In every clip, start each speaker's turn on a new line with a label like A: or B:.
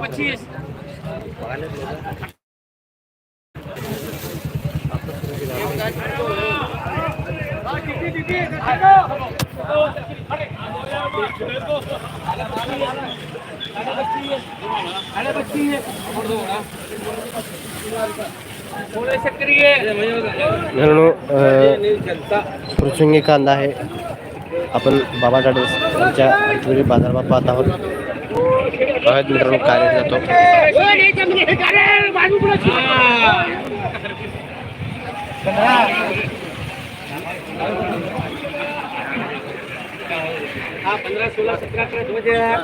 A: પચીસ
B: मित्रांनो फुरसुंगी कांदा आहे. आपण बाबा टाडस यांच्या आठवडी बाजारभाव पाहत आहोत. बघा मित्रांनो काय रेट जातो
A: पंद्रह सोलह सत्रह अठारह ध्वज हजार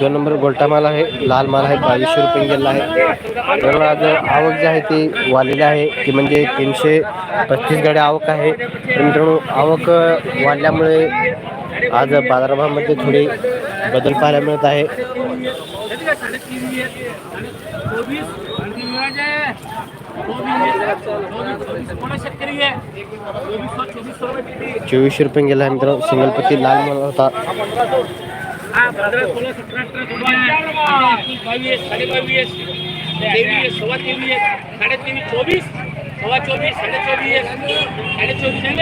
B: दोन नंबर गोल्टा माल आहे लाल माल आहे बावीसशे रुपये गेला आहे. तर आज आवक जी आहे ती वाढलेली आहे ती म्हणजे तीनशे पस्तीस गाड्या आवक आहे. मित्रांनो आवक वाढल्यामुळे आज बाजारभावामध्ये थोडी बदल पाहायला मिळत आहे. चोवीसशे रुपये गेला आहे मित्रांनो सिंगलपती लाल माल होता।
A: सव्वा तेवीस साडे तेवीस चोवीस सव्वा चोवीस साडे चोवीस साडे चोवीस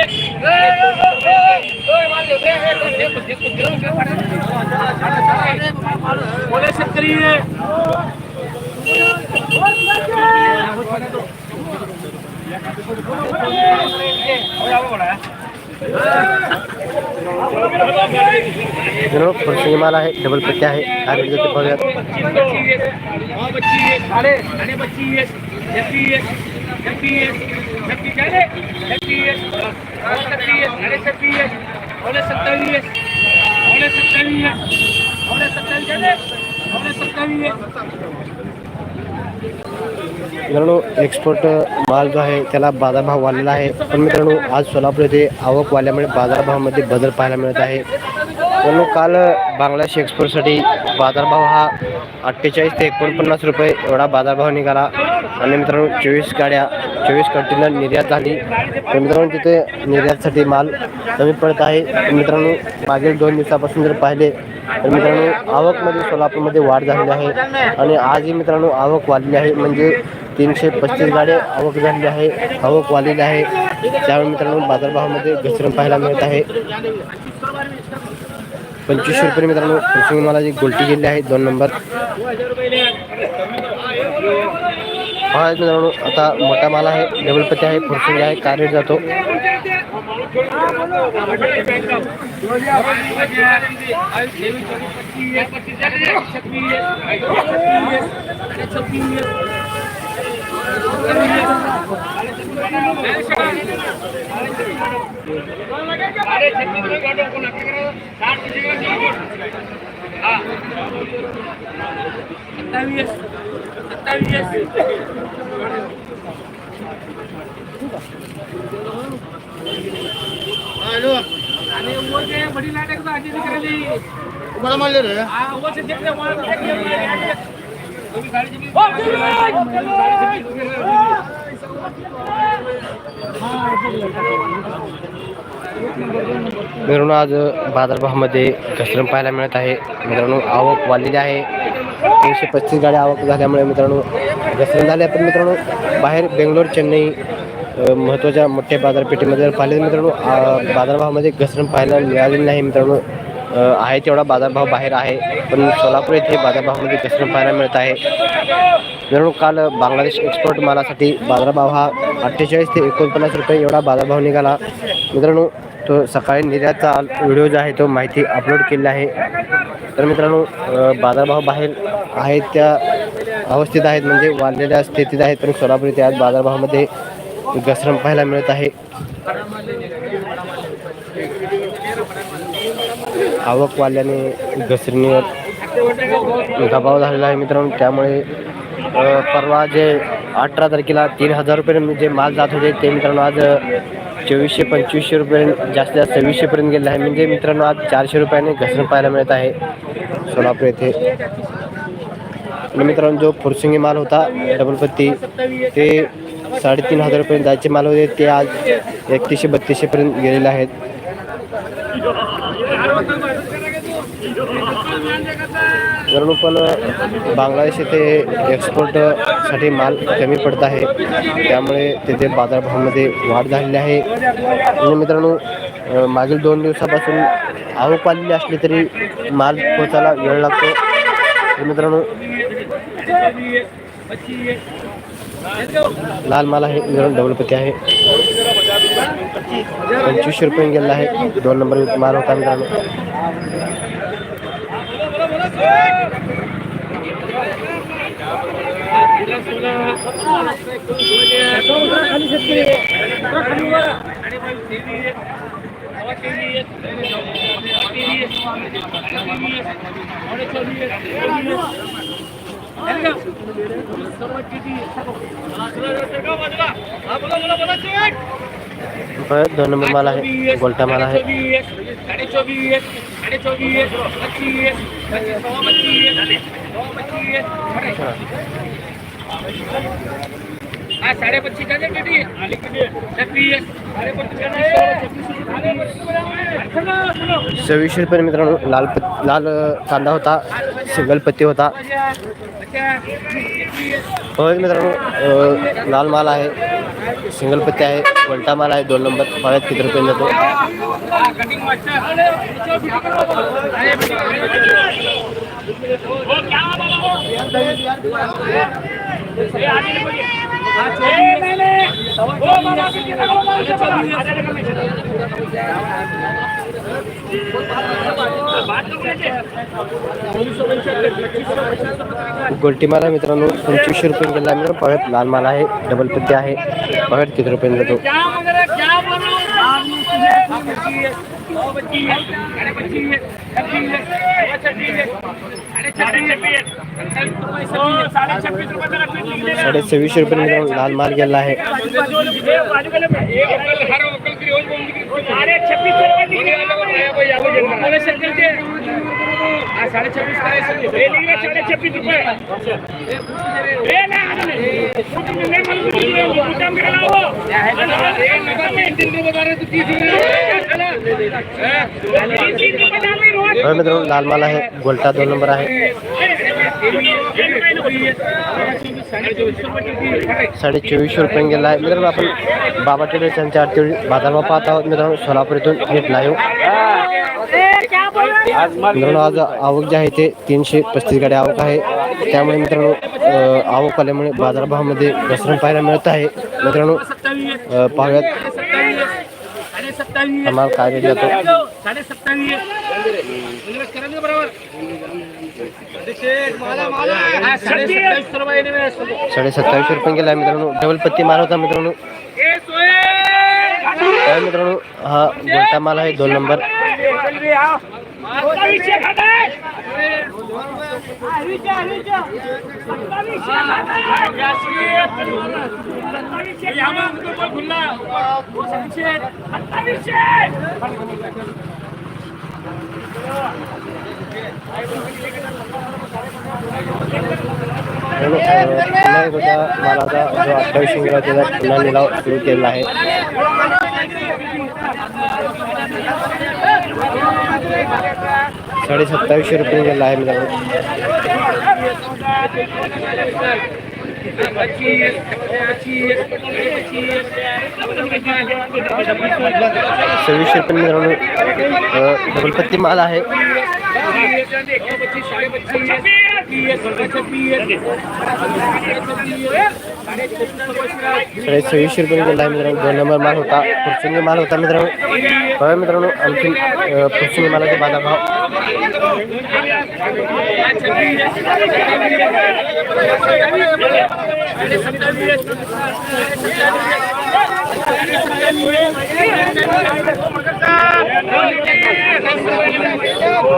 A: बोले शेतकरी
B: मित्रांनो सिनेमाला है डबल पट्ट्या है आगे म्हणजे ते बघूयात
A: सत्तावीस सत्तावीस सत्तावीस
B: मित्रांनो एक्सपोर्ट माल जो आहे त्याला बाजारभाव वाढलेला आहे. पण मित्रांनो आज सोलापूर येथे आवक वाढल्यामुळे बाजारभावामध्ये बदल पाहायला मिळत आहे. मित्रांनो काल बांगलादेश एक्सपोर्टसाठी बाजारभाव हा अठ्ठेचाळीस ते एकोणपन्नास रुपये एवढा बाजारभाव निघाला. आणि मित्रांनो चोवीस गाड्या चोवीस कंटेनर निर्यात झाली. तर मित्रांनो तिथे निर्यातसाठी माल कमी पडत आहे. मित्रांनो मागील दोन दिवसापासून जर पाहिले तर मित्रांनो आवकमध्ये सोलापूरमध्ये वाढ झालेली आहे. आणि आजही मित्रांनो आवक वाढली आहे. म्हणजे तीनशे पस्तीस गाड्या आवक झालेली आहे आवक वाढलेली आहे. त्यामुळे मित्रांनो बाजारभावामध्ये घसरण पाहायला मिळत आहे. पंचवीसशे रुपये मित्रांनो मला जी गोलटी गेली आहे दोन नंबर. हा मित्रांनो आता मोठा माल आहे डबलपती आहे फुरसिंग आहे कार रेट जातो.
A: सत्तावीस सत्तावीस आणि उभं ते बडी नाटक तर आधी करायली
C: मला मानले रे.
A: हा
B: मित्रांनो आज बाजारभावामध्ये घसरण पाहायला मिळत आहे. मित्रांनो आवक वाढलेली आहे. तीनशे पस्तीस गाड्या आवक झाल्यामुळे मित्रांनो घसरण झाले. पण मित्रांनो बाहेर बेंगलोर चेन्नई महत्त्वाच्या मोठ्या बाजारपेठेमध्ये जर पाहिले तर मित्रांनो बाजारभावामध्ये घसरण पाहायला मिळालेली नाही मित्रांनो. आहे तेवढा बाजारभाव बाहेर आहे पण सोलापूर येथे बाजारभावामध्ये घसरण पाहायला मिळत आहे. मित्रांनो काल बांगलादेश एक्सपोर्ट मालासाठी बाजारभाव हा अठ्ठेचाळीस ते एकोणपन्नास रुपये एवढा बाजारभाव निघाला. मित्रांनो तो सकाळी निर्यातचा व्हिडिओ जो आहे तो माहिती अपलोड केलेला आहे. तर मित्रांनो बाजारभाव बाहेर आहेत त्या अवस्थेत आहेत म्हणजे वाढलेल्या स्थितीत आहेत. पण सोलापूर इथे आज बाजारभावामध्ये घसरण पाहायला मिळत आहे. आवक वाढल्याने घसरणीवर दबाव झालेला आहे मित्रांनो. त्यामुळे परवा जे अठरा तारखेला तीन हजार रुपये जे माल जात होते ते मित्रांनो आज चोवीसशे पंचवीसशे रुपयापर्यंत जास्तीत जास्त सव्वीसशेपर्यंत गेलेलं आहे. म्हणजे मित्रांनो आज चारशे रुपयाने घसरण पाहायला मिळत आहे. सोलापूर येथे. आणि मित्रांनो जो फुरसिंगी माल होता डबलपत्ती ते साडेतीन हजार जायचे माल होते. ते आज एकतीसशे बत्तीसशेपर्यंत गेलेले आहेत. मित्रांनो पण बांगलादेश येथे एक्सपोर्टसाठी माल कमी पडत आहे. त्यामुळे तेथे बाजारभावामध्ये वाढ झालेली आहे. आणि मित्रांनो मागील दोन दिवसापासून आवक आलेली असली तरी माल पोचायला वेळ लागतो. तर मित्रांनो लाल माल आहे मित्रांनो डबल पत्ती आहे. पंचवीसशे रुपये गेलेला आहे. दोन नंबर माल होता मित्रांनो. दोन नंबर माल आहे गोलटा माल आहे
A: साडे चोवीस साडे चोवीस पच्चीस पच्चीस सव्वा पच्चीस सव्वा पच्चीस हा साडे पच्चीस का किती? आली किती? पच्चीस
B: सव्वीसशे रुपये मित्रांनो लाल पत लाल कांदा होता सिंगल पत्ती होता. होय मित्रांनो लाल माल आहे सिंगल पत्ती आहे गोलटा माल आहे दोन नंबर फळ्यात किती रुपये जातो
A: कटिंग
B: गोलटी मित्रांनो. पंचवीसशे रुपये गेला आहे मित्रांनो. लहान लाल माल आहे. डबल पत्ती आहे. फळ्यात किती रुपये जातो
A: क्या साढ़े छब्बीस रुपये
B: लाल माल गला है। मित्रों, लाल माल है, गोल्टा दोन नंबर है साडे चोवीसशे रुपये गेला आहे. मित्रांनो आपण बाबा टेलर यांच्या आरती बाजारभाव पाहत आहोत. मित्रांनो सोलापूर इथून थेट लाईव्ह मित्रांनो आज आवक जे आहे ते तीनशे पस्तीस गाडी आवक आहे. त्यामुळे मित्रांनो आवक आल्यामुळे बाजारभावामध्ये घसरण पाहायला मिळत आहे. मित्रांनो पाहूयात.
A: साडे
B: काय जातो?
A: साडे सत्तावीस करायचं बरोबर साडे सत्तावीस रुपये
B: गेला आहे मित्रांनो. डबल पत्ती माल होता मित्रांनो.
A: ए सोये
B: काय मित्रांनो हा गोलटा माल आहे दोन नंबर.
A: सत्तावीसशे खाताय
B: पुन्हा जो अठ्ठावीसशे गेला त्याचा पुन्हा सुरू केलेला आहे साडे सत्तावीसशे रुपये गेला आहे मित्रांनो. सव्वीसशे रुपये मित्रांनो अ, डबलपत्ती माल आहे. साडे सव्वीसशे रुपये गेला आहे मित्रांनो. दोन नंबर माल होता. फुरसुंगी माल होता मित्रांनो. बघा मित्रांनो आणखी फुरसुंगी मालाचे बाजारभाव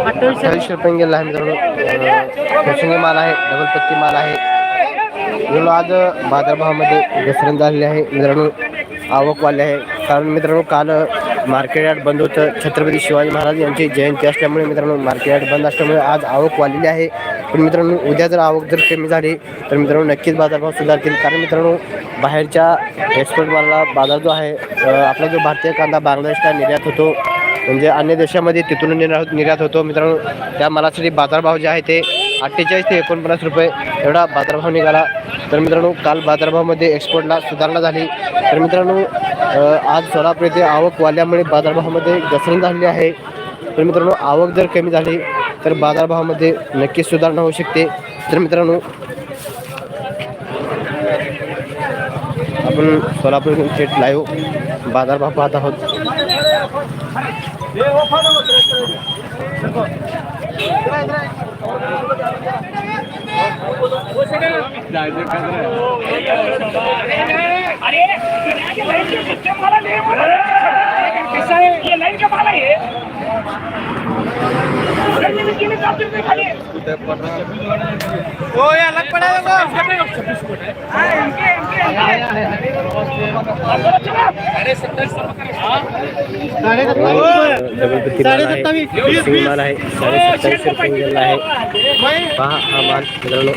B: अठ्ठावीसशे रुपये गेला आहे मित्रांनो. माल आहे डबलपत्ती माल आहे. मित्रांनो आज बाजारभावामध्ये घसरण झालेली आहे. मित्रांनो आवक वाढली आहे. कारण मित्रांनो काल मार्केट यार्ड बंद होतं. छत्रपती शिवाजी महाराज यांची जयंती असल्यामुळे मित्रांनो मार्केट यार्ड बंद असल्यामुळे आज आवक वाढलेली आहे. पण मित्रांनो उद्या जर आवक जर कमी झाली तर मित्रांनो नक्कीच बाजारभाव सुधारतील. कारण मित्रांनो बाहेरच्या एक्सपोर्ट मालाला बाजार जो आहे आपला जो भारतीय कांदा बांगलादेशला निर्यात होतो म्हणजे अन्य देशामध्ये तिथून निर्यात निर्यात होतो. मित्रांनो त्या मालासाठी बाजारभाव जे आहे ते अठ्ठेचाळीस ते एकोणपन्नास रुपये एवढा बाजारभाव निघाला. तर मित्रांनो काल बाजारभावामध्ये एक्सपोर्टला सुधारणा झाली. तर मित्रांनो आज सोलापूर येथे आवक वाढल्यामुळे बाजारभावामध्ये घसरण झालेली आहे. तर मित्रांनो आवक जर कमी झाली तर बाजारभावामध्ये नक्कीच सुधारणा होऊ शकते. तर मित्रांनो आपण सोलापूर थेट लाईव्ह बाजारभाव पाहत आहोत.
A: अरे ये ओ ये अलग पड़ा है वो अरे सत्ताईस
B: डबल पत्ती माल आहे सिंग माल आहे. साडे सत्तावीस रुपये गेलेला आहे पहा हा माल मित्रांनो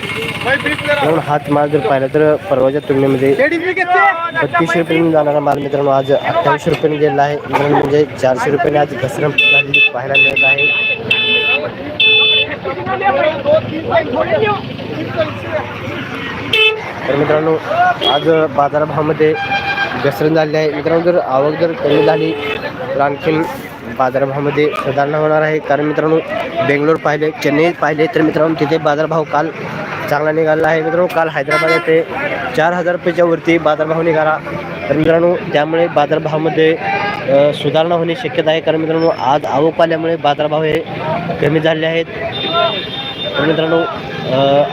B: म्हणून हाच माल जर पाहिला तर परवाच्या तुलनेमध्ये बत्तीसशे रुपयांनी जाणारा माल मित्रांनो आज अठ्ठावीसशे रुपयांनी गेलेला आहे मित्रांनो म्हणजे चारशे रुपयाने आज घसरण झालेली पाहायला मिळत आहे. तर मित्रांनो आज बाजारभावामध्ये घसरण झालेली आहे. मित्रांनो जर आवक जर कमी झाली तर आणखीन बाजारभावामध्ये सुधारणा होणार आहे. कारण मित्रांनो बेंगलोर पाहिले चेन्नई पाहिले तर मित्रांनो तिथे बाजारभाव काल चांगला निघाला आहे. मित्रांनो काल हैदराबाद येथे चार हजार रुपयाच्या वरती बाजारभाव निघाला. तर मित्रांनो त्यामुळे बाजारभावामध्ये सुधारणा होणे शक्यता आहे. कारण मित्रांनो आज आवक आल्यामुळे बाजारभाव हे कमी झाले आहेत. तर मित्रांनो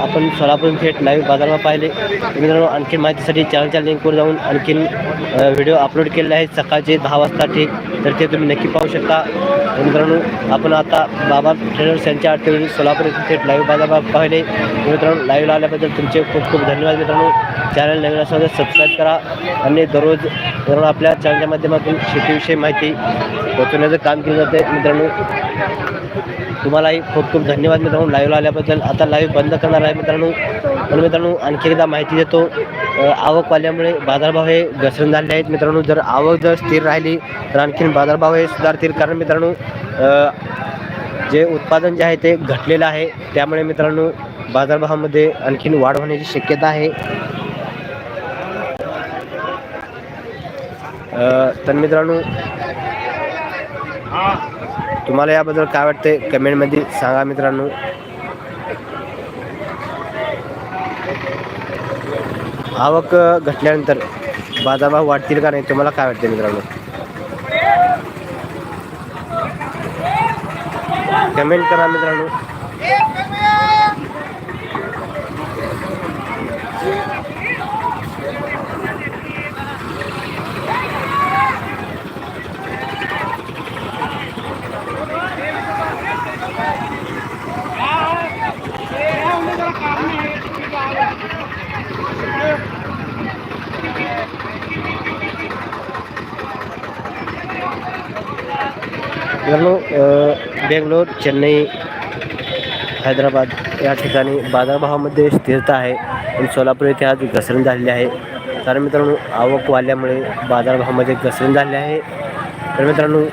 B: आपण सोलापूर थेट लाईव्ह बाजारभाव पाहिले. तर मित्रांनो आणखी माहितीसाठी चॅनलच्या लिंकवर जाऊन आणखीन व्हिडिओ अपलोड केलेले आहेत. सकाळचे दहा वाजता ठीक. तर ते तुम्ही नक्की पाहू शकता. तर मित्रांनो आपण आता बाबा ट्रेडर्स यांच्या आठवडी सोलापूर येथे थेट लाईव्ह बाजारभाव पाहिले. मित्रांनो लाईव्ह आल्याबद्दल तुमचे खूप खूप धन्यवाद मित्रांनो. चॅनल नवीन असेल सबस्क्राईब करा आणि दररोज दररोज आपल्या चॅनलच्या माध्यमातून शेतीविषयी माहिती पोहोचवण्याचं काम केलं जाते मित्रांनो तुम्हालाही खूप खूप धन्यवाद मित्रांनो. लाईव्हला आल्याबद्दल आता लाईव्ह बंद करणार आहे मित्रांनो. पण मित्रांनो आणखी एकदा माहिती देतो आवक वाल्यामुळे बाजारभाव हे घसरण झाले आहेत. मित्रांनो जर आवक जर स्थिर राहिली तर आणखीन बाजारभाव हे सुधारतील. कारण मित्रांनो जे उत्पादन जे आहे ते घटलेलं आहे. त्यामुळे मित्रांनो बाजारभावामध्ये आणखीन वाढ होण्याची शक्यता आहे. तर मित्रांनो तुम्हाला याबद्दल काय वाटते कमेंटमध्ये सांगा मित्रांनो. आवक घटल्यानंतर बाजारभाव वाढतील का नाही? तुम्हाला काय वाटते मित्रांनो? कमेंट करा मित्रांनो. मित्रांनो बेंगलोर चेन्नई हैदराबाद या ठिकाणी बाजारभावामध्ये स्थिरता आहे. पण सोलापूर येथे आज घसरण झालेली आहे. कारण मित्रांनो आवक वाढल्यामुळे बाजारभावामध्ये घसरण झालेली आहे. तर मित्रांनो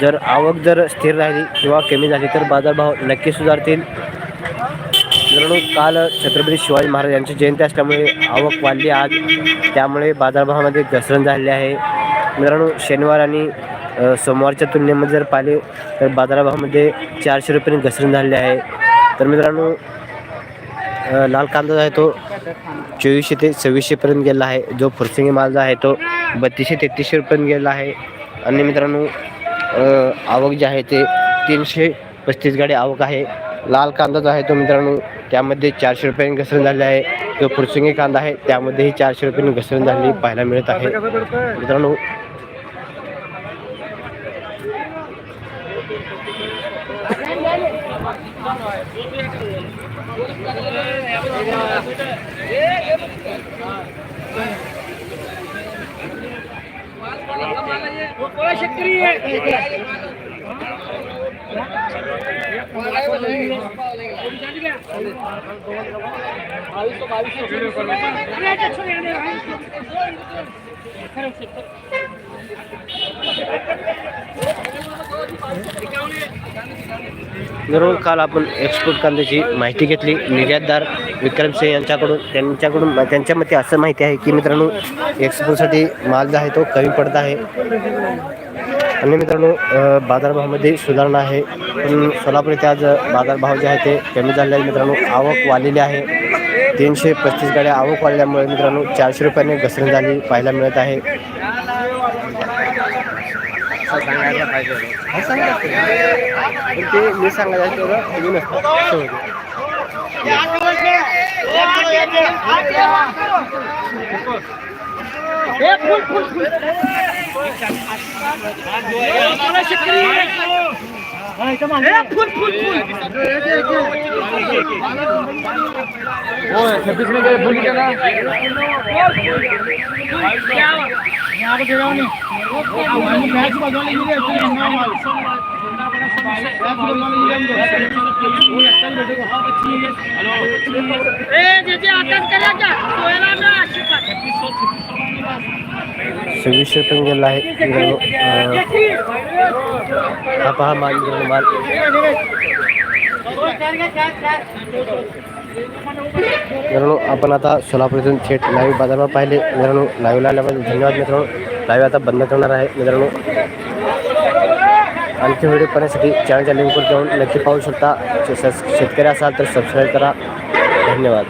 B: जर आवक जर स्थिर राहिली किंवा कमी झाली तर बाजारभाव नक्की सुधारतील. मित्रांनो काल छत्रपती शिवाजी महाराज यांची जयंती असल्यामुळे आवक वाढली आज. त्यामुळे बाजारभावामध्ये घसरण झालेली आहे. मित्रांनो शनिवार आणि सोमवारच्या तुलनेमध्ये जर पाहिले तर बाजारभावामध्ये चारशे रुपयांनी घसरण झालेली आहे. तर मित्रांनो लाल कांदा जो आहे तो चोवीसशे ते सव्वीसशेपर्यंत गेला आहे. जो फुरसिंगी माल जो आहे तो बत्तीसशे तेहतीसशे रुपयांत गेला आहे. आणि मित्रांनो आवक जे आहे ते तीनशे पस्तीस गाडी आवक आहे. लाल कांदा जो आहे तो मित्रांनो त्यामध्ये चारशे रुपयांनी घसरण झाली आहे. जो फुरसुंगी कांदा आहे त्यामध्येही चारशे रुपयांनी घसरण झालेली पाहायला मिळत आहे. मित्रांनो
A: शेतकरी
B: मित्रांनो काल आपण एक्सपोर्ट कांद्याची माहिती घेतली. निर्यातदार विक्रम सिंह यांच्याकडून त्यांच्याकडून त्यांच्या मते असं माहिती आहे की मित्रांनो एक्सपोर्टसाठी माल जो आहे तो कमी पडत आहे. आणि मित्रांनो बाजारभावामध्ये सुधारणा आहे. पण सोलापूर इथे आज बाजारभाव जे आहे ते कमी झाले आहे मित्रांनो आवक वाढलेली आहे. तीनशे पस्तीस गाड्या आवक वाढल्यामुळे मित्रांनो चारशे रुपयाने घसरण झाली पाहायला मिळत आहे. सांगायला पाहिजे पण ते मी सांगायचं तेवढं हे नसतं शेवटी. सव्वीसशे रुपये गेला आहे हा पहा माल माल. मित्रांनो आपण आता सोलापूरतून थेट लाईव्ह बाजारभाव पाहिले. मित्रांनो लाईव्हला आल्याबद्दल धन्यवाद मित्रांनो. लाईव्ह आता बंद करणार आहे मित्रांनो. आणखी व्हिडिओ पाहण्यासाठी चॅनलच्या लिंकवर जाऊन नक्की पाहू शकता. शेतकरी असाल तर सबस्क्राईब करा. धन्यवाद.